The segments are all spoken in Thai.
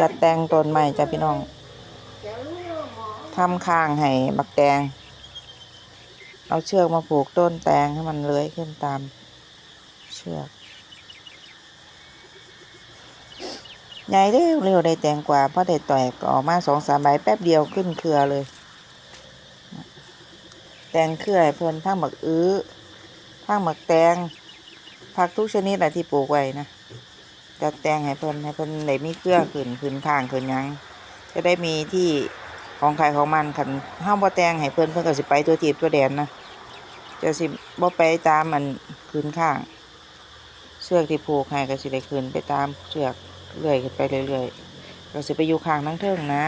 จัดแต่งต้นใหม่จ้ะพี่น้องทำข้างให้บักแตงเอาเชือกมาผูกต้นแตงให้มันเลื้อยขึ้นตามเชือกใหญ่เร็วเร็วได้แตงกว่าเพราะได้ต่อยออกมาสองสามใบแป๊บเดียวขึ้นเครือเลย แตงเครือให้เพิ่นทั้งหมักอื้อทั้งหมักแตงผักทุกชนิดแหละที่ปลูกไว้นะ จัดแตงให้เพิ่นให้เพิ่นได้มีเครือขึ้นขึ้นข้างขึ้นยังจะได้มีที่ของใครของมันคันห้ามบ่แตงให้เพิ่นเพิ่นก็สิไปตัวทีบตัวแดนนะจะสิบ่ไปตามมันขึ้นข้าง เชือกที่ผูกให้ก็สิได้ขึ้นไปตามเชือกเรื่อยขึ้นไปเรื่อยๆก็สิไปอยู่ข้างทั้งเทิงนะ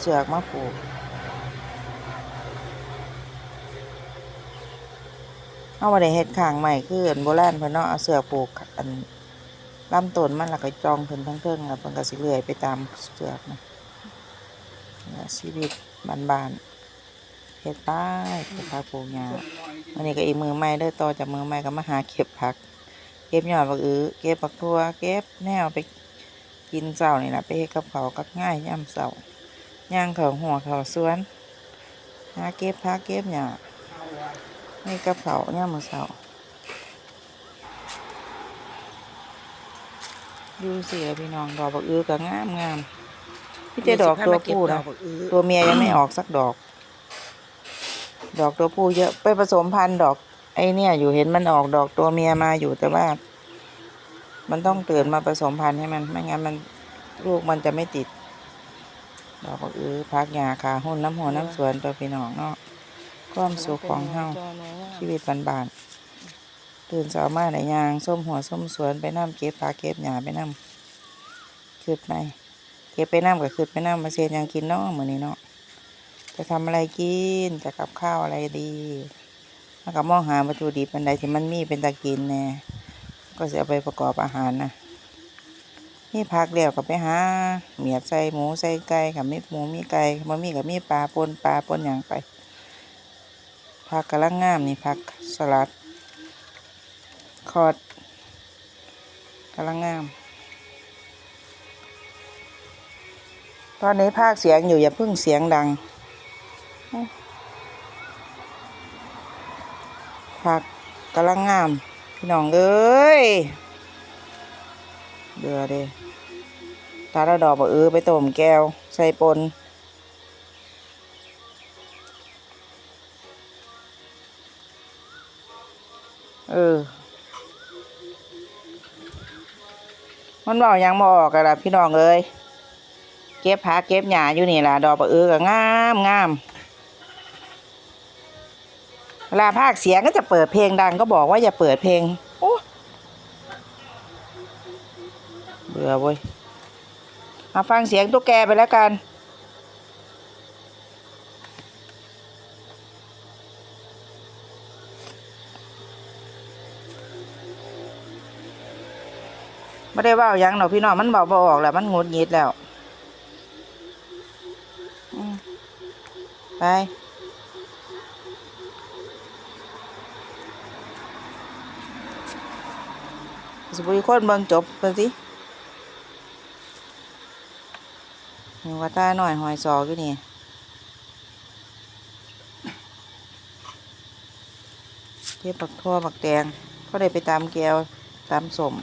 เชือกมาผูก เอาบ่ได้เฮ็ดข้างใหม่คืออันโบราณเพิ่นเนาะเอาเสือกผูกอันลำต้นมันแล้วก็จองขึ้นทั้งเทิงแล้วมันก็สิเลื่อยไปตามเสือกนะเนี่ยชีวิตบ้านๆเฮ็ดไปเก็บผักปลูกหญ้าวันนี้ก็อีกมือใหม่เด้อต่อจากมือใหม่ก็มาหาเก็บผัก เก็บยอดบักอื้อเก็บบักทั่วเก็บแนวไปกินเช้านี่ล่ะไปเฮ็ดกับเขาก็ง่ายย่ำเช้าย่างเขาหัวเขาสวนหาเก็บผักเก็บหญ้า ให้กับเขาวย่ำมื้อเช้าดูสิอะพี่น้องดอกบักอื้อก็งามงามพี่เจดอกตัวผู้นะตัวเมียยังไม่ออกสักดอก ดอกตัวผู้เยอะไปผสมพันธุ์ดอก ไอเนี่ย อยู่เห็นมันออกดอกตัวเมียมาอยู่แต่ว่า มันต้องตื่นมาผสมพันธุ์ให้มันไม่งั้นมันลูกมันจะไม่ติดดอกบักอื้อพักหญ้าขาหุ่นน้ำหัวน้ำสวนตัวพี่น้องเนาะ ความสุขของเฮาชีวิตบ้านๆตื่นเช้ามาในยางส้มหัวส้มสวนไปน้ำเก็บผักเก็บหญ้าไปน้ำคืดไปเก็บไปน้ำกับคืดไปน้ำมาเสียยังกินเนาะเหมือนี้เนาะจะทำอะไรกินจะกับข้าวอะไรดีแล้วก็มองหาวัตถุดิบอันใดที่มันมีเป็นตะกินแน่ก็จะเอาไปประกอบอาหารนะนี่พักเดียวก็ไปหาเมียดใส่หมูใส่ไก่กับมีหมูมีไก่มามีกับมีปลาปนปลาปนอย่างไป ผักกระลังงามนี่ผักสลัด คอดกำลังงาม ตอนนี้ภาคเสียงอยู่อย่าเพึ่งเสียงดังผักกำลังงาม พี่น้องเอ้ยเบื่อเด้ตาละดอกบะเออไปต้มแก้ว ใส่ปน เออ มันบอกยังบออกกันละพี่น้องเอ้ยเก็บผักเก็บหญ้าอยู่นี่ล่ะดอกบะเอือก็งามงามเวลาภาคเสียงก็จะเปิดเพลงดังก็บอกว่าอย่าเปิดเพลงโอ้เบื่อเว้ยมาฟังเสียงตุ๊กแกไปแล้วกัน ไม่ได้เว่าหยังหรอกพี่น้องมันเบาบออกแล้ว มันงดหงิดแล้วไปสบุยคนเบิ่งจบไปสินี่ว่าตาหน่อยหอยซอกอยู่นี่เก็บปักทั่วปักแตงก็ได้ไปตามแก้วตามสม